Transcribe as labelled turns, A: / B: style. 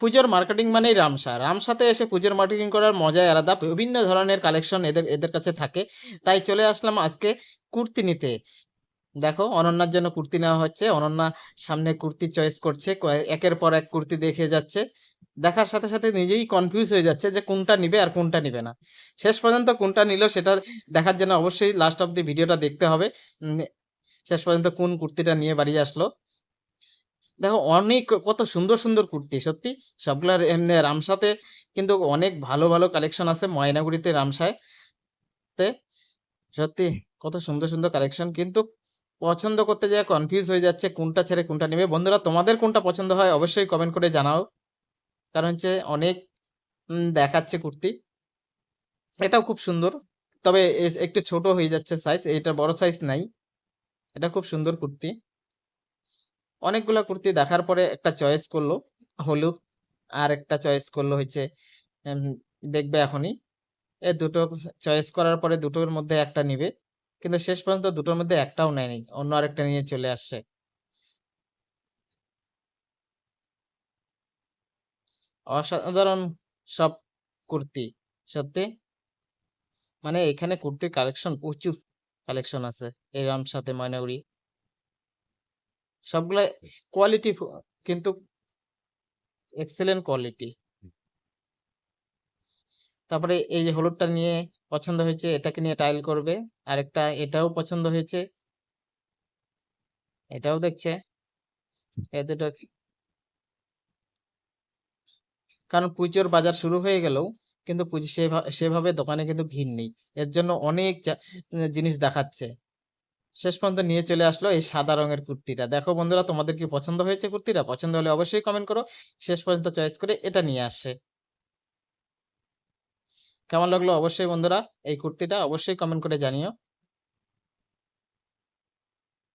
A: পুজোর মার্কেটিং মানেই রামসা। রামসাতে এসে পুজোর মার্কেটিং করার মজাই আলাদা। বিভিন্ন ধরনের কালেকশন এদের এদের কাছে থাকে। তাই চলে আসলাম আজকে কুর্তি নিতে। দেখো, অনন্যার জন্য কুর্তি নেওয়া হচ্ছে। অনন্যা সামনে কুর্তি চয়েস করছে। একের পর এক কুর্তি দেখে যাচ্ছে। দেখার সাথে সাথে নিজেই কনফিউজ হয়ে যাচ্ছে যে কোনটা নিবে আর কোনটা নিবে না। শেষ পর্যন্ত কোনটা নিল সেটা দেখার জন্য অবশ্যই লাস্ট অফ দি ভিডিওটা দেখতে হবে। শেষ পর্যন্ত কোন কুর্তিটা নিয়ে বাড়ি আসলো। দেখো অনেক কত সুন্দর সুন্দর কুর্তি, সত্যি। সবগুলার এমনি রামসাতে কিন্তু অনেক ভালো ভালো কালেকশন আছে ময়নাগুড়িতে, রামসায়। তে সত্যি কত সুন্দর সুন্দর কালেকশন কিন্তু পছন্দ করতে যায় কনফিউজ হয়ে যাচ্ছে কোনটা ছেড়ে কোনটা নেবে। বন্ধুরা, তোমাদের কোনটা পছন্দ হয় অবশ্যই কমেন্ট করে জানাও। কারণ হচ্ছে অনেক দেখাচ্ছে কুর্তি। এটাও খুব সুন্দর। তবে একটু ছোট হয়ে যাচ্ছে সাইজ এটা বড় সাইজ নাই। এটা খুব সুন্দর কুর্তি। অনেকগুলা কুর্তি দেখার পরে একটা চয়েস করল, হলুদ। আর একটা চয়েস করল হচ্ছে দেখবে এখনই। এ দুটো চয়েস করার পরে দুটোর মধ্যে একটা নিবে। কিন্তু শেষ পর্যন্ত দুটোর মধ্যে একটাও নেয়নি, অন্য আরেকটা নিয়ে চলে আসছে। অসাধারণ সব কুর্তি, সত্যি। মানে এখানে কুর্তির কালেকশন প্রচুর কালেকশন আছে, এই সাথে ময়নাগুড়ি। সবগুলা কোয়ালিটি কিন্তু এক্সেলেন্ট কোয়ালিটি তারপরে এই যে হলুদটা নিয়ে পছন্দ হয়েছে, এটাকে নিয়ে টাইল করবে। আরেকটা এটাও পছন্দ হয়েছে। এটাও দেখছে। এ দুটো কারণ পুজোর বাজার শুরু হয়ে গেলেও কিন্তু সেভাবে দোকানে কিন্তু ভিড় নেই। এর জন্য অনেক জিনিস দেখাচ্ছে। শেষ পর্যন্ত নিয়ে চলে আসলো এই সাদা রঙের কুর্তিটা। দেখো বন্ধুরা, তোমাদের কি পছন্দ হয়েছে কুর্তিটা? পছন্দ হলে অবশ্যই কমেন্ট করো। শেষ পর্যন্ত চয়েস করে এটা নিয়ে আসে কেমন লাগল? অবশ্যই বন্ধুরা, এই কুর্তিটা অবশ্যই কমেন্ট করে জানিও।